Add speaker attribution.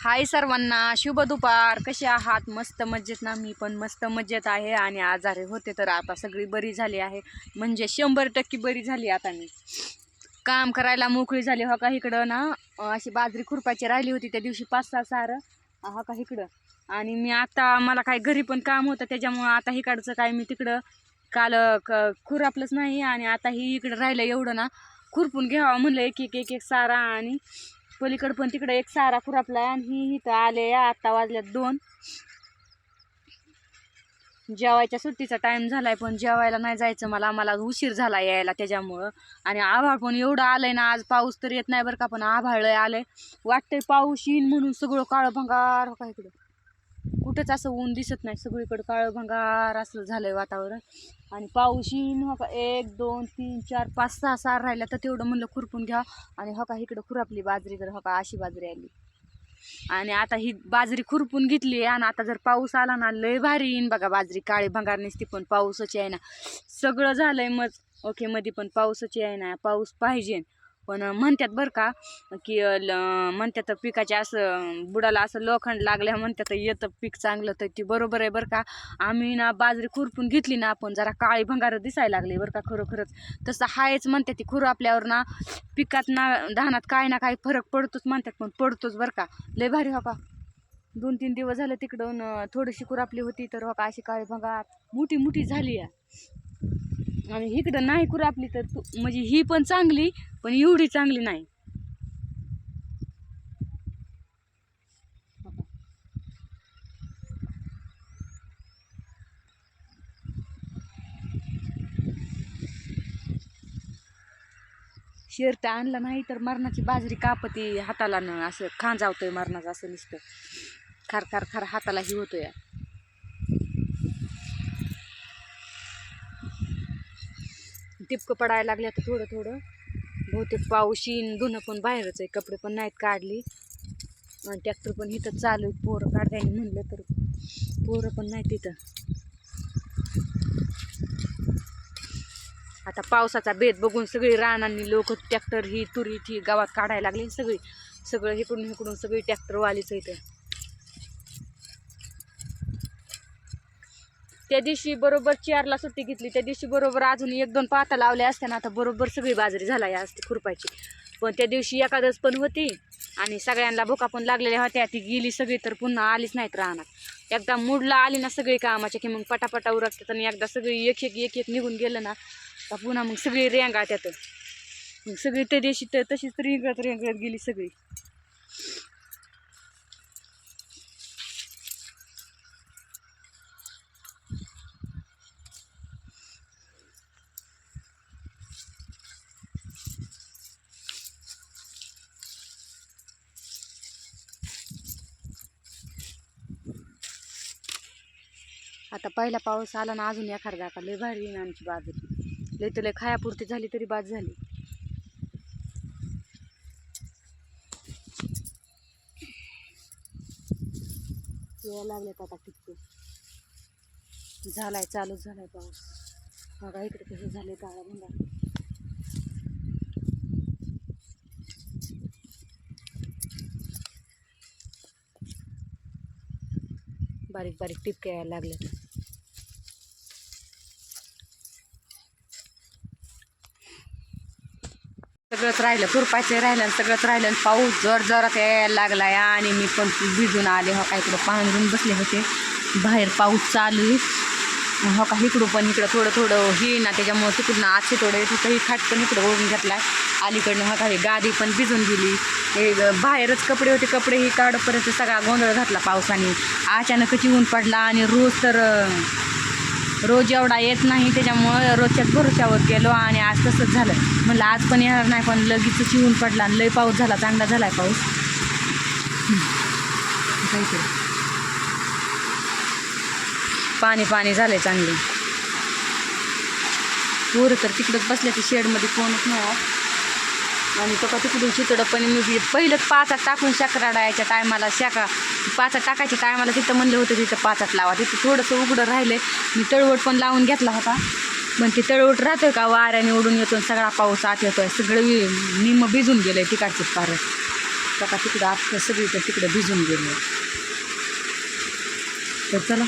Speaker 1: हाय सर्वांना शुभ दुपार. कसे आहात? मस्त मज्जेत ना? मी पण मस्त मज्जेत आहे आणि आजारे होते तर आता सगळी बरी झाली आहे. म्हणजे शंभर टक्के बरी झाली आता मी. काम करायला मोकळी झाली. हो का इकडं ना? अशी बाजरी खुरपायची राहिली होती. त्या दिवशी पाच सहा सारं. हो का इकडं? आणि मी आता मला काय घरी पण काम होतं. त्याच्यामुळं आता इकडचं काय मी तिकडं काल क खुरापलंच नाही. आणि आता ही इकडं राहिलं एवढं ना. खुरपून घ्यावं म्हणलं एक एक एक एक सारा आणि पलीकडं पण तिकडं एक सारा खुरापला आणि ही इथं आले आता वाजल्यात दोन. जेवायच्या सुट्टीचा टाइम झालाय पण जेवायला नाही जायचं मला. आम्हाला उशीर झाला यायला त्याच्यामुळं. आणि आभाळ पण एवढं आलंय ना आज पाऊस तर येत नाही बरं का पण आभाळ आलंय. वाटतंय पाऊस येईन म्हणून सगळं काळं भंगार हो का इकडं. कुठंच असं ऊन दिसत नाही. सगळीकडं काळं भंगार असं झालंय वातावरण. आणि पाऊस येईन हो का? एक दोन तीन चार पाच सहा सार राहिल्या तर तेवढं म्हणलं खुरपून घ्या. आणि हो का इकडं खुरापली बाजरी तर हो का अशी बाजरी आली. आणि आता ही बाजरी खुरपून घेतली आणि आता जर पाऊस आला ना लय भारी येईन बघा बाजरी. काळी भंगार नसती पण पाऊसच आहे ना सगळं झालंय मग ओके मध्ये पण पाऊसच आहे ना पाऊस पाहिजे पण म्हणतात बरं का की ल- म्हणतात पिकाचे असं बुडाला असं लोखंड लागल्या म्हणतात येतं पीक चांगलं तर ती बरोबर आहे बरं का. आम्ही ना बाजरी खुरपून घेतली ना आपण जरा काळी भंगार दिसायला लागली बरं का खरोखरच. तसं हायच म्हणते ती खुर आपल्यावर ना पिकात ना धानात काय ना काही फरक पडतोच म्हणतात पण पडतोच बरं का. लय भारी हो का. दोन तीन दिवस झालं तिकडून थोडीशी थोडीशी कुरापली होती तर हो का अशी काळी भंगार मोठी मोठी झाली आहे. आणि इकडं नाही कुरापली तर तू म्हणजे ही पण चांगली पण एवढी चांगली नाही. शर्ट आणला नाही तर मरणाची बाजरी कापती हाताला न असं खांजावतोय मरणाचं असं नुसतं. खार खार खार हाताला ही होतोय. टिपकं पडायला लागले आता थोडं थोडं. बहुतेक पाऊस येईन धुणं पण बाहेरच आहे कपडे पण नाहीत काढली. आणि ट्रॅक्टर पण इथं चालू आहे पोरं काढायला म्हणलं तर पोरं पण नाहीत तिथं आता पावसाचा बेत बघून सगळी रानांनी लोक ट्रॅक्टर ही तुरी ही गावात काढायला लागली सगळी. सगळं इकडून इकडून सगळी ट्रॅक्टरवालीच इथं. त्या दिवशी बरोबर चारला सुट्टी घेतली. त्या दिवशी बरोबर अजून एक दोन पाता लावल्या असत्या ना आता बरोबर सगळी बाजरी झाला या असते खुरपायची पण त्या दिवशी एकादश पण होती आणि सगळ्यांना भुका पण लागलेल्या होत्या. ती गेली सगळी तर पुन्हा आलीच नाहीत राहणार. एकदा मूडला आली ना सगळी कामाच्या की मग पटापटा उरकतात आणि एकदा सगळी एक एक एक एक निघून गेलं ना तर पुन्हा मग सगळी रेंगा त्यात मग सगळी त्या दिवशी तर तशीच रिंगत रेंगत गेली सगळी. आता पहिला पाऊस आला ना अजून एखादा का लय भारी येईन आमची बाजरी. लय तर खायापुरती झाली तरी बाद झाली. यायला लागलेत आता टिपके. झालाय चालूच झालाय पाऊस. बघा इकडे कसं झाले काळा म्हणा बारीक बारीक टिपक्या यायला लागले. सगळंच राहिलं खुरपायचं राहिलं सगळंच राहिलं पाऊस जर जरात यायला लागलाय आणि मी पण भिजून आले. हो काय इकडं पांघरून बसले होते. बाहेर पाऊस चालू आहे. हो का इकडं पण इकडं थोडं थोडं हे ना त्याच्यामुळं तिकडून आजचे थोडं येत ही खाट पण इकडं ओढून आहे अलीकडनं हो हा काही गादी पण भिजून दिली हे बाहेरच कपडे होते कपडे ही काढपर्यंत सगळा गोंधळ घातला पावसाने. अचानकच येऊन पडला आणि रोज तर रोज एवढा येत नाही त्याच्यामुळं रोजच्याच भरोशावर गेलो आणि आज तसंच झालं. म्हणलं आज पण येणार नाही पण लगेचच येऊन पडला आणि लय पाऊस झाला चांगला झाला आहे पाऊस. हम्म. पाणी पाणी झालं आहे चांगलं. पोरं तर तिकडंच बसल्या ती शेडमध्ये कोणच नाही आणि तो का तिकडून चितडं पण मी पहिलं पहिलंच पाचात टाकून शाकराडायच्या टायमाला शाका. पाचात टाकायच्या टायमाला तिथं म्हणलं होतं तिथं पाचात लावा. तिथं थोडंसं उघडं राहिले मी तळवट पण लावून घेतला होता. पण ते तळवट राहतोय का? वाऱ्याने उडून येतो आणि सगळा पाऊस आत येतोय. सगळं वि- निम भिजून गेलं आहे पारं. पारस का तिकडं आत सगळी तर तिकडं भिजून गेलं तर चला.